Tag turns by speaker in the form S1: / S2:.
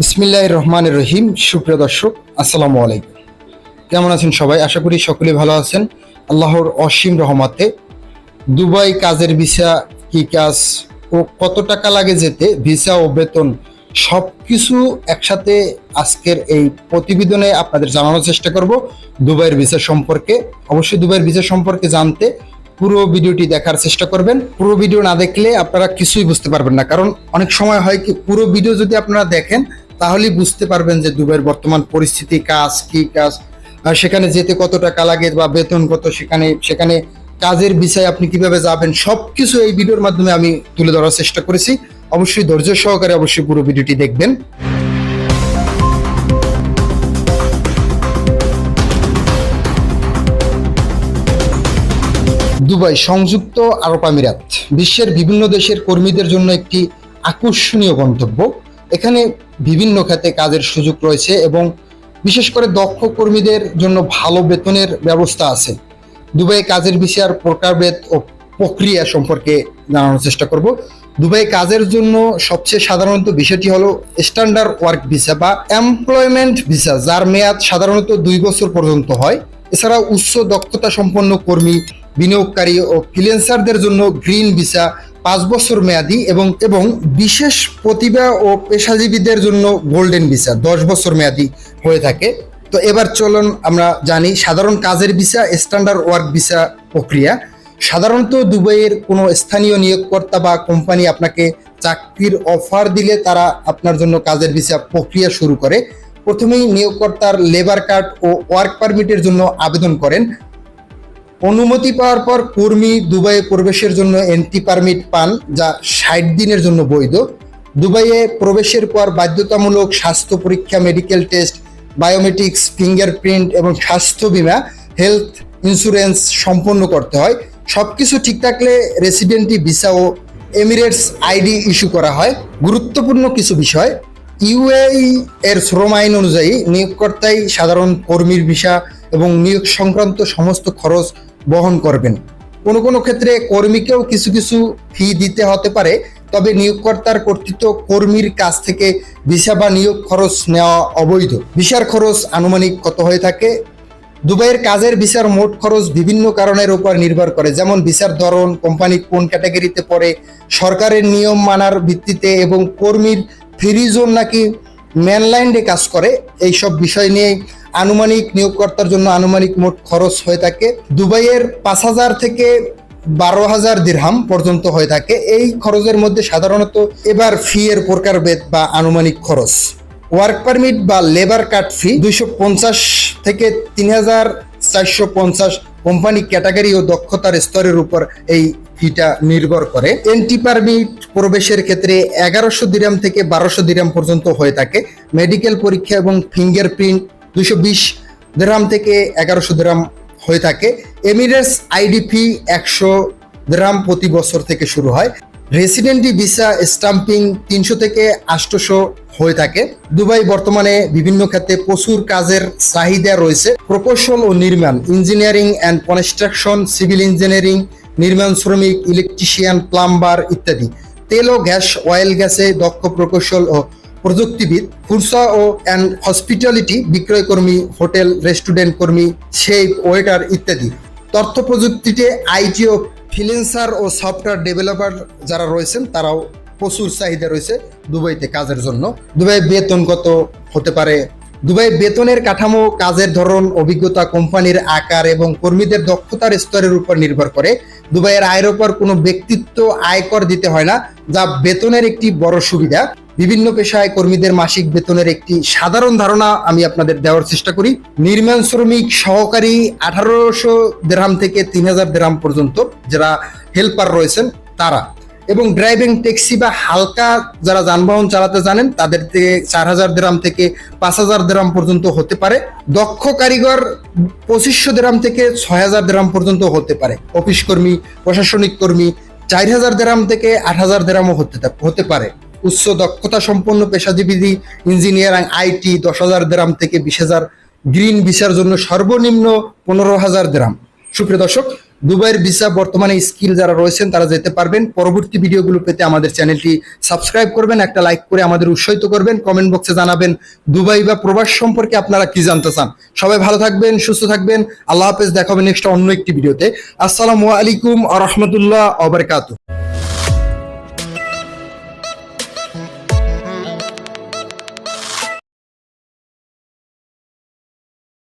S1: বিসমিল্লাহ রহমান রহিম সুপ্রিয় দর্শক, আসসালামু আলাইকুম। কেমন আছেন সবাই? আশা করি সকলে ভালো আছেন। আল্লাহর অসীম রহমতে দুবাই কাজের ভিসা, কি কাজ ও কত টাকা লাগে যেতে, ভিসা ও বেতন সব কিছু একসাথে আজকের এই প্রতিবেদনে আপনাদের জানানোর চেষ্টা করব দুবাইয়ের ভিসা সম্পর্কে। অবশ্যই দুবাইয়ের ভিসা সম্পর্কে জানতে পুরো ভিডিওটি দেখার চেষ্টা করবেন। পুরো ভিডিও না দেখলে আপনারা কিছুই বুঝতে পারবেন না। কারণ অনেক সময় হয় কি, পুরো ভিডিও যদি আপনারা দেখেন তাহলেই বুঝতে পারবেন যে দুবাইয়ের বর্তমান পরিস্থিতি, কাজ, কি কাজ সেখানে যেতে কত টাকা লাগে বা বেতন কত, সেখানে সেখানে কাজের বিষয়ে আপনি কীভাবে যাবেন, সবকিছু এই ভিডিওর মাধ্যমে আমি তুলে ধরার চেষ্টা করেছি। অবশ্যই ধৈর্য সহকারে অবশ্যই পুরো ভিডিওটি দেখবেন। দুবাই সংযুক্ত আরব আমিরাত, বিশ্বের বিভিন্ন দেশের কর্মীদের জন্য একটি আকর্ষণীয় গন্তব্য। এখানে বিভিন্ন খাতে কাজের সুযোগ রয়েছে এবং বিশেষ করে দক্ষ কর্মীদের জন্য ভালো বেতনের ব্যবস্থা আছে। দুবাই কাজের বিষয়ের প্রকারভেদ ও প্রক্রিয়া সম্পর্কে জানানোর চেষ্টা করব। দুবাই কাজের জন্য সবচেয়ে সাধারণত বিষয়টি হলো স্ট্যান্ডার্ড ওয়ার্ক ভিসা বা এমপ্লয়মেন্ট ভিসা যার মেয়াদ সাধারণত দুই বছর পর্যন্ত হয়। এছাড়া উচ্চ দক্ষতা সম্পন্ন কর্মী, বিনিয়োগকারী ও ফ্রিল্যান্সারদের জন্য গ্রিন ভিসা পাঁচ বছর মেয়াদি এবং এবং বিশেষ প্রতিভা ও পেশাজীবীদের জন্য গোল্ডেন ভিসা দশ বছর মেয়াদি হয়ে থাকে। তো এবার চলুন আমরা জানি সাধারণ কাজের ভিসা স্ট্যান্ডার্ড ওয়ার্ক ভিসা প্রক্রিয়া। সাধারণত দুবাইয়ের কোনো স্থানীয় নিয়োগকর্তা বা কোম্পানি আপনাকে চাকরির অফার দিলে তারা আপনার জন্য কাজের ভিসা প্রক্রিয়া শুরু করে। প্রথমেই নিয়োগকর্তার লেবার কার্ড ও ওয়ার্ক পারমিটের জন্য আবেদন করেন। অনুমতি পাওয়ার পর কর্মী দুবাইয়ে প্রবেশের জন্য এন্ট্রি পারমিট পান, যা ষাট দিনের জন্য বৈধ। দুবাইয়ে প্রবেশের পর বাধ্যতামূলক স্বাস্থ্য পরীক্ষা মেডিকেল টেস্ট বায়োমেট্রিক্স ফিঙ্গারপ্রিন্ট এবং স্বাস্থ্য বীমা হেলথ ইন্স্যুরেন্স সম্পন্ন করতে হয়। সব কিছু ঠিক থাকলে রেসিডেন্টি ভিসা ও এমিরেটস আইডি ইস্যু করা হয়। গুরুত্বপূর্ণ কিছু বিষয় ইউএই এর শ্রম আইন অনুযায়ী নিয়োগকর্তাই সাধারণ কর্মীর ভিসা এবং নিয়োগ সংক্রান্ত সমস্ত খরচ বহন করবেন। কোনো কোনো ক্ষেত্রে কর্মীকেও কিছু কিছু ফি দিতে হতে পারে, তবে নিয়োগকর্তার কর্তৃত্ব কর্মীর কাছ থেকে ভিসা বা নিয়োগ খরচ নেওয়া অবৈধ। ভিসার খরচ আনুমানিক কত হয়ে থাকে? দুবাইয়ের কাজের ভিসার মোট খরচ বিভিন্ন কারণের উপর নির্ভর করে, যেমন ভিসার ধরন, কোম্পানি কোন ক্যাটাগরিতে পড়ে, সরকারের নিয়ম মানার ভিত্তিতে এবং কর্মীর ফ্রি জোন নাকি ম্যানল্যান্ডে কাজ করে এই সব বিষয় নিয়ে আনুমানিক নিয়োগকর্তার জন্য আনুমানিক মোট খরচ হয়ে থাকে দুবাইয়ের পাঁচ হাজার থেকে বারো হাজার দিরহাম পর্যন্ত হয়ে থাকে। এই খরচের মধ্যে সাধারণত এবার ফি এর প্রকারভেদ বা আনুমানিক খরচ। ওয়ার্ক পারমিট বা লেবার কার্ড ফি দুইশো পঞ্চাশ থেকে তিন হাজার চারশো পঞ্চাশ কোম্পানি ক্যাটাগরি ও দক্ষতার স্তরের উপর এই ফিটা নির্ভর করে। এন্টি পারমিট প্রবেশের ক্ষেত্রে এগারোশো দিরাম থেকে বারোশো দিরাম পর্যন্ত হয়ে থাকে। মেডিকেল পরীক্ষা এবং ফিঙ্গারপ্রিন্ট দুশো বিশ দিরাম থেকে এগারোশো দিরাম হয়ে থাকে। এমিরেটস আইডিপি একশো দিরাম প্রতি বছর থেকে শুরু হয়। রেসিডেন্টি ভিসা স্টাম্পিং তিনশো থেকে আটশোশো হয়ে থাকে। দুবাই বর্তমানে বিভিন্ন ক্ষেত্রে প্রচুর কাজের চাহিদা রয়েছে। প্রকৌশল ও নির্মাণ engineering and construction civil engineering নির্মাণ শ্রমিক ইলেকট্রিশিয়ান প্লাম্বার ইত্যাদি। তেল ও গ্যাস অয়েল গ্যাসে দক্ষ প্রকৌশল ও প্রযুক্তিবিদ, ফুরসা ও অ্যান্ড হসপিটালিটি বিক্রয় কর্মী হোটেল, রেস্টুরেন্ট কর্মী, শেফ, ওয়েটার ইত্যাদি। তথ্য প্রযুক্তিতে আইটি ও ফ্রিল্যান্সার ও সফটওয়্যার ডেভেলপার যারা রয়েছেন, তারাও প্রচুর চাহিদা রয়েছে দুবাইতে কাজের জন্য। দুবাই বেতন কত হতে পারে? দুবাই বেতনের কাঠামো, কাজের ধরন, অভিজ্ঞতা, কোম্পানির আকার এবং কর্মীদের দক্ষতার স্তরের উপর নির্ভর করে। দুবাইয়ের আয়ের উপর কোনো ব্যক্তিত্ব আয়কর দিতে হয় না, যা বেতনের একটি বড় সুবিধা। বিভিন্ন পেশায় কর্মীদের মাসিক বেতনের একটি সাধারণ ধারণা আমি আপনাদের দেওয়ার চেষ্টা করি। নির্মাণ শ্রমিক সহকারী আঠারোশো দেরাম থেকে তিন হাজার দেরাম পর্যন্ত যারা হেল্পার রয়েছেন তারা। এবং ড্রাইভিং ট্যাক্সি বা হালকা যারা যানবাহন চালাতে জানেন, তাদের থেকে চার হাজার দেরাম থেকে পাঁচ হাজার দেরাম পর্যন্ত হতে পারে। দক্ষ কারিগর পঁচিশশো দেরাম থেকে ছয় হাজার দেরাম পর্যন্ত হতে পারে। অফিস কর্মী, প্রশাসনিক কর্মী, চার হাজার দেরাম থেকে আট হাজার দেরামও হতে হতে পারে। উচ্চ দক্ষতা সম্পন্ন পেশাজীবী ইঞ্জিনিয়ার আইটি দশ হাজার দেরাম থেকে বিশ হাজার গ্রিন ভিসার জন্য সর্বনিম্ন পনেরো হাজার দেরাম সুপ্রিয় দর্শক, দুবাইয়ের ভিসা বর্তমানে স্কিল যারা রয়েছেন, তারা যেতে পারবেন। পরবর্তী ভিডিওগুলো পেতে আমাদের চ্যানেলটি সাবস্ক্রাইব করবেন, একটা লাইক করে আমাদের উৎসাহিত করবেন। কমেন্ট বক্সে জানাবেন, দুবাই বা প্রবাস সম্পর্কে আপনারা কি জানতে চান? সবাই ভালো থাকবেন, সুস্থ থাকবেন। আল্লাহ হাফেজ, দেখা হবে নেক্সট অন্য একটি ভিডিওতে। আসসালামু আলাইকুম আ রহমতুল্লাহ